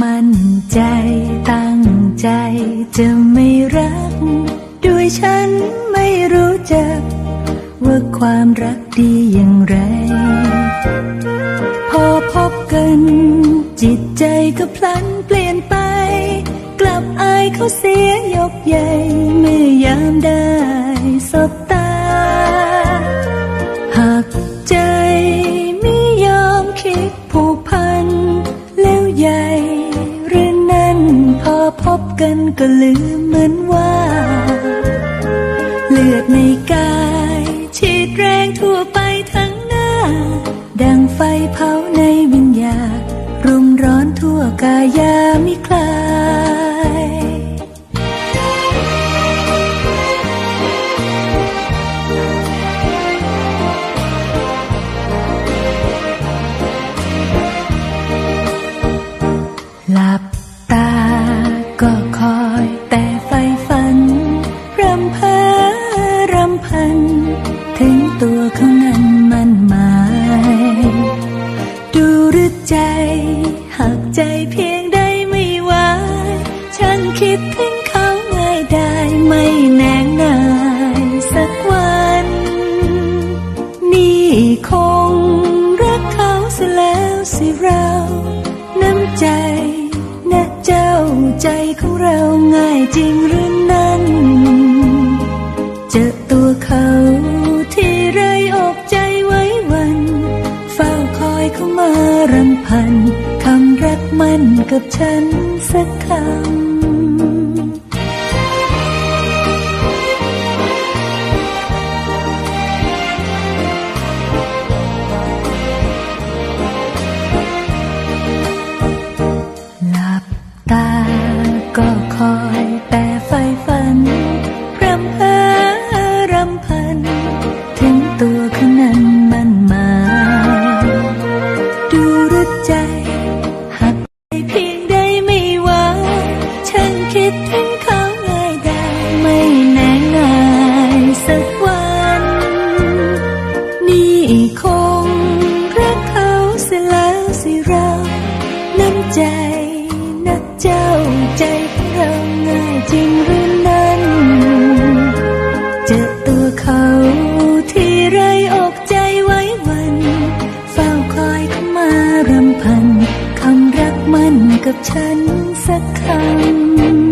มั่นใจตั้งใจจะไม่รัก ด้วยฉันไม่รู้จัก ว่าความรักดีอย่างไร พอพบกัน จิตใจก็พลันเปลี่ยนไป กลับอายเขาเสียยกใหญ่เมื่อยามได้ กันก็ลืมเหมือนว่า เลือดในกายฉีดแรงทั่วไปทั้งหน้า ดังไฟเผาในวิญญาณรุมร้อนทั่วกายามิคลายหลับ อใจ หากใจเพียงใดไม่ไหวฉันคิดถึงเขาง่ายได้ไม่แนงนายสักวัน นี่คงรักเขาเสียแล้วสิเรา น้ำใจนะเจ้าใจของเราง่ายจริงหรือนั้น เจอตัวเขา รำพันคำรักมันกับฉันสักคำหลับตาก็คอย ใจหากใจเพียงใดไม่ว่าฉันคิดถึงเขาง่ายได้ไม่แน่ง่ายสักวัน นี่คงรักเขาเสียแล้วสิเราน้ำใจนักเจ้าใจของเราง่ายจริงหรือ มันกับฉันสักครั้ง